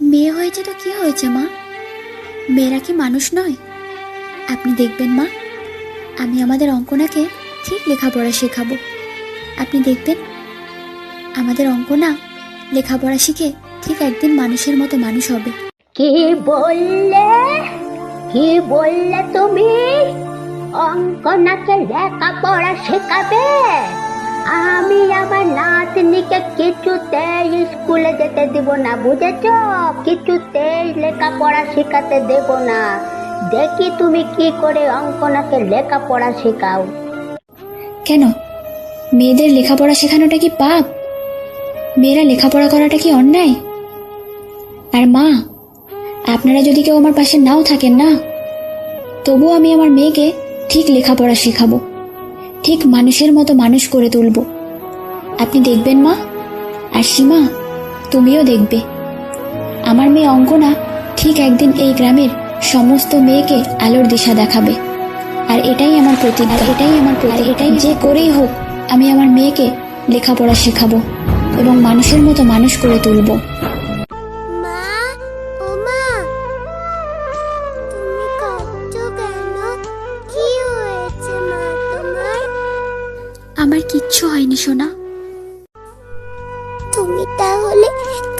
মেয়ে হয়েছে তো কি হয়েছে, মা? মেয়েরা কি মানুষ নয়? আপনি দেখবেন, মা। আমি আমাদের অঙ্কনাকে ঠিক লেখাপড়া শেখাবো। আপনি দেখবেন, আমাদের অঙ্কনা লেখাপড়া শিখে ঠিক একদিন মানুষের মতো মানুষ হবে। কি বললে কি বললে তুমি অঙ্কনাকে লেখাপড়া শেখাবে? আমি আমার স্কুলে যেতে দিব না, বুঝেছ? লেখাপড়া শেখাতে দেব না। দেখি তুমি কি করে অঙ্কনাকে লেখাপড়া শেখাও। কেন? মেয়েদের লেখাপড়া শেখানোটা কি পাপ? মেয়েরা লেখাপড়া করাটা কি অন্যায়? আর মা, আপনারা যদি কেউ আমার পাশে নাও থাকেন না, তবুও আমি আমার মেয়েকে ঠিক লেখাপড়া শেখাবো, ঠিক মানুষের মতো মানুষ করে তুলব। আপনি দেখবেন মা? আর সীমা তুমিও দেখবে। আমার মেয়ে অঙ্কনা ঠিক একদিন এই গ্রামের সমস্ত মেয়েকে আলোর দিশা দেখাবে। আর এটাই আমার প্রতিজ্ঞা। এটাই আমার প্রতিজ্ঞা। এটাই যে করেই হোক আমি আমার মেয়েকে লেখাপড়া শেখাবো এবং মানুষের মতো মানুষ করে তুলব। মা ও মা তুমি কাঁদছো কেন? কি হয়েছে মা তোমার? আমার কিচ্ছু হয়নি সোনা। তাহলে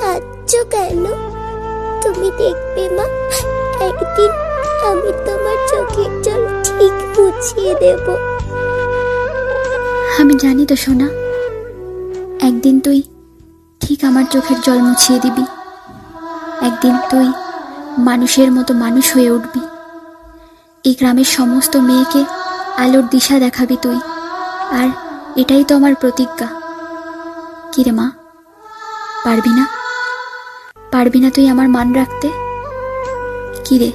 কাঁদছো কেন? তুমি দেখবে মা, একদিন আমি তোমার চোখের জল ঠিক মুছিয়ে দেব। আমি জানি তো সোনা, একদিন তুই ঠিক আমার চোখের জল মুছিয়ে দিবি। একদিন তুই মানুষের মতো মানুষ হয়ে উঠবি। এই গ্রামের সমস্ত মেয়েকে আলোর দিশা দেখাবি তুই, আর এটাই তো আমার প্রতিজ্ঞা। কিরে মা পারবি না? পারবি না তুই আমার মান রাখতে? কি রে?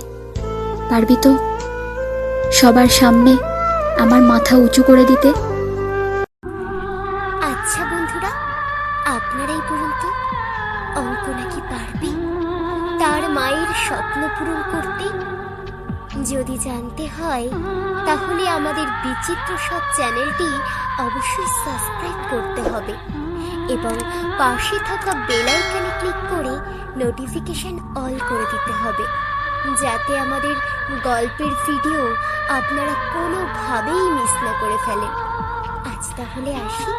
পারবি তো সবার সামনে আমার মাথা উঁচু করে দিতে? আচ্ছা বন্ধুরা আপনারাই বলুন তো অঙ্ক নাকি পারবে? তার মায়ের স্বপ্ন পূরণ করতে যদি জানতে হয়, তাহলে আমাদের বিচিত্র সব চ্যানেলটি অবশ্যই সাবস্ক্রাইব করতে হবে। এবং পাশে থাকা বেল আইকনে ক্লিক করে নোটিফিকেশন অল করে দিতে হবে, যাতে আমাদের গল্পের ভিডিও আপনারা কোনোভাবেই মিস না করে ফেলেন। আজ তাহলে আসি।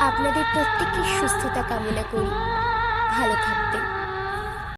আপনাদের প্রত্যেকের সুস্থতা কামনা করি। ভালো থাকবেন।